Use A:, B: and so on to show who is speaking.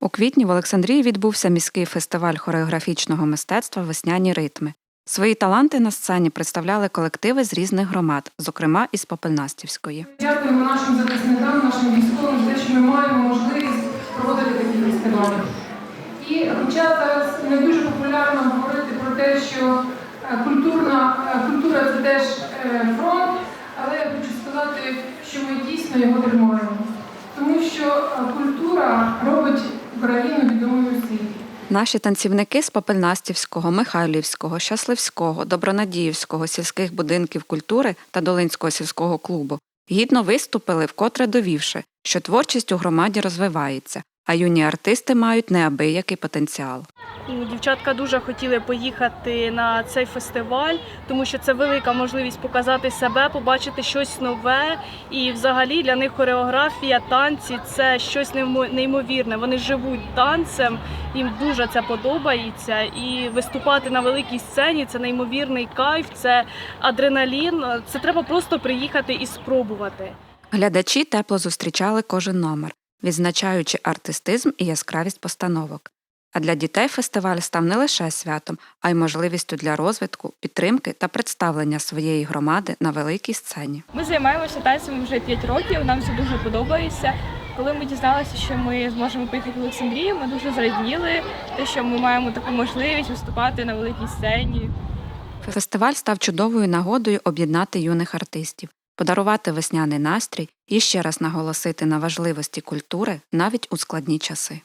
A: У квітні в Олександрії відбувся міський фестиваль хореографічного мистецтва Весняні ритми. Свої таланти на сцені представляли колективи з різних громад, зокрема із Попельнастівської.
B: Дякуємо нашим захисникам, нашим військовим за те, що ми маємо можливість проводити такі фестивалі. І хоча зараз не дуже популярно говорити про те, що е, культурна, е, культура це теж е, фронт, але я хочу сказати, що ми дійсно його тримаємо. Тому що культура робить
A: Наші танцівники з Попельнастівського, Михайлівського, Щасливського, Добронадіївського сільських будинків культури та Долинського сільського клубу гідно виступили, вкотре довівши, що творчість у громаді розвивається, а юні артисти мають неабиякий потенціал.
C: Дівчатка дуже хотіли поїхати на цей фестиваль, тому що це велика можливість показати себе, побачити щось нове. І взагалі для них хореографія, танці це щось неймо- неймовірне. Вони живуть танцем, їм дуже це подобається. І виступати на великій сцені це неймовірний кайф, це адреналін. Це треба просто приїхати і спробувати.
A: Глядачі тепло зустрічали кожен номер, відзначаючи артистизм і яскравість постановок. А для дітей фестиваль став не лише святом, а й можливістю для розвитку, підтримки та представлення своєї громади на великій сцені.
D: Ми займаємося танцями вже 5 років. Нам це дуже подобається. Коли ми дізналися, що ми зможемо поїхати в Олександрію, ми дуже зраділи, те, що ми маємо таку можливість виступати на великій сцені.
A: Фестиваль став чудовою нагодою об'єднати юних артистів, подарувати весняний настрій і ще раз наголосити на важливості культури навіть у складні часи.